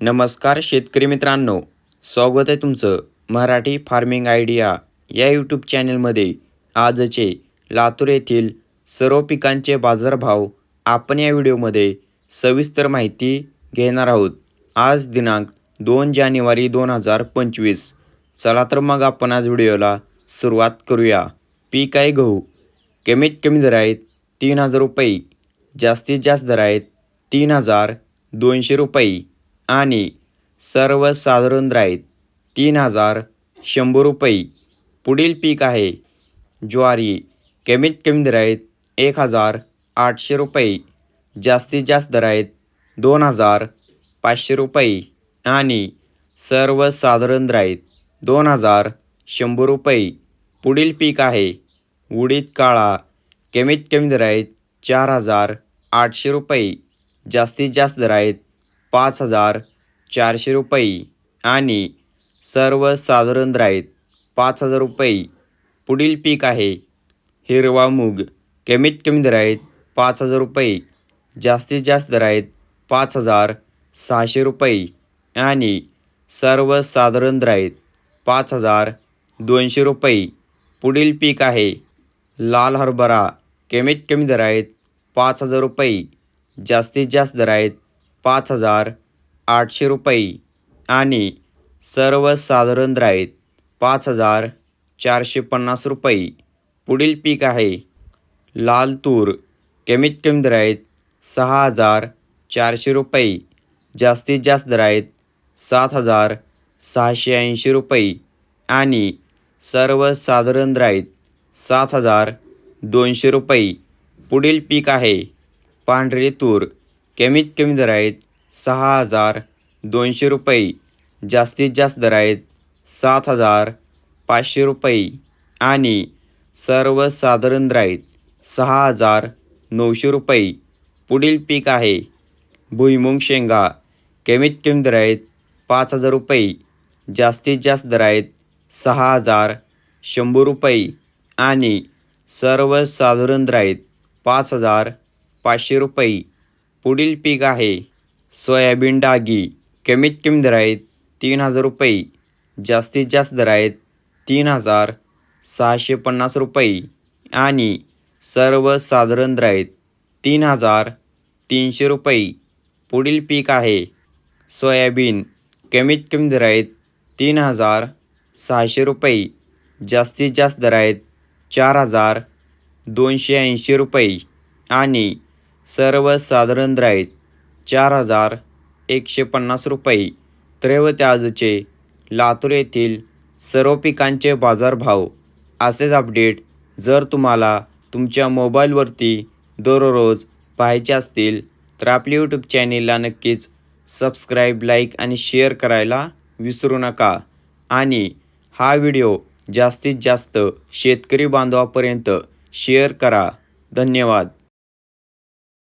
नमस्कार शेतकरी मित्रांनो स्वागत आहे तुमचं मराठी फार्मिंग आयडिया या यूट्यूब चॅनलमध्ये. आजचे लातूर येथील सर्व पिकांचे बाजारभाव आपण या व्हिडिओमध्ये सविस्तर माहिती घेणार आहोत. आज दिनांक दोन जानेवारी दोन हजार पंचवीस. चला तर मग आपण आज व्हिडिओला सुरुवात करूया. पीक आहे गहू. कमीत कमी दर आहेत तीन हजार रुपये. जास्तीत जास्त दर आहेत तीन हजार दोनशे रुपये. आणि सर्वसाधारण दर तीन हजार शंभर रुपये. पुढील पीक आहे ज्वारी. कमीत कमी दर एक हजार आठशे रुपये. जास्तीत जास्त दर आहेत दोन हजार पाचशे रुपये. आणि सर्वसाधारण दर दोन हजार शंभर रुपये. पुढील पीक आहे उडीद काळा. कमीत कमी दराईत चार हजार आठशे रुपये. जास्तीत जास्त दर आहेत पाच हजार चारशे रुपये आणि सर्वसाधारण राईत पाच हजार रुपये. पुढील पीक आहे हिरवा मूग. कमीत कमी दर आहेत पाच हजार रुपये. जास्तीत जास्त दर आहेत पाच हजार सहाशे रुपये. आणि सर्वसाधारण राईत आहेत पाच हजार दोनशे रुपये. पुढील पीक आहे लाल हरभरा. कमीत कमी दर आहेत पाच हजार रुपये. जास्तीत जास्त दर आहेत पाच हजार आठशे रुपये आणि सर्वसाधारण दर पाच हजार चारशे पन्नास रुपये. पुढील पीक आहे लाल तूर कमीत कमी दर सहा हजार चारशे रुपये. जास्तीत जास्त दर सात हजार सहाशे ऐंशी रुपये. आणि सर्वसाधारण दर सात हजार दोनशे रुपये. पुढील पीक आहे पांढरे तूर कमीत कमी दर आहेत सहा हजार दोनशे रुपये. जास्तीत जास्त दर आहेत सात हजार पाचशे रुपये. आणि सर्वसाधारण दर आहेत सहा हजार नऊशे रुपये. पुढील पीक आहे भुईमुंग शेंगा. कमीत कमी दर आहेत पाच हजार रुपये. जास्तीत जास्त दर आहेत सहा हजार शंभर रुपये. आणि सर्वसाधारण दर आहेत पाच हजार पाचशे रुपये. पुढील पीक आहे. सोयाबीन डागी. कमीत कमी दर आहेत तीन हजार रुपये. जास्तीत जास्त दर आहेत तीन हजार सहाशे पन्नास रुपये. आणि सर्वसाधारण दर आहेत तीन हजार तीनशे रुपये. पुढील पीक आहे. सोयाबीन. कमीत कमी दर आहेत तीन हजार सहाशे रुपये. जास्तीत जास्त दर आहेत चार हजार दोनशे ऐंशी रुपये. आणि सर्वसाधारण दर चार हजार एकशे पन्नास रुपये. तर आजचे लातूर येथील सर्व पिकांचे बाजारभाव. असेच अपडेट जर तुम्हाला तुमच्या मोबाईलवरती दररोज पाहायचे असतील तर आपल्या यूट्यूब चॅनेलला नक्कीच सबस्क्राईब लाईक आणि शेअर करायला विसरू नका. आणि हा व्हिडिओ जास्तीत जास्त शेतकरी बांधवापर्यंत शेअर करा. धन्यवाद.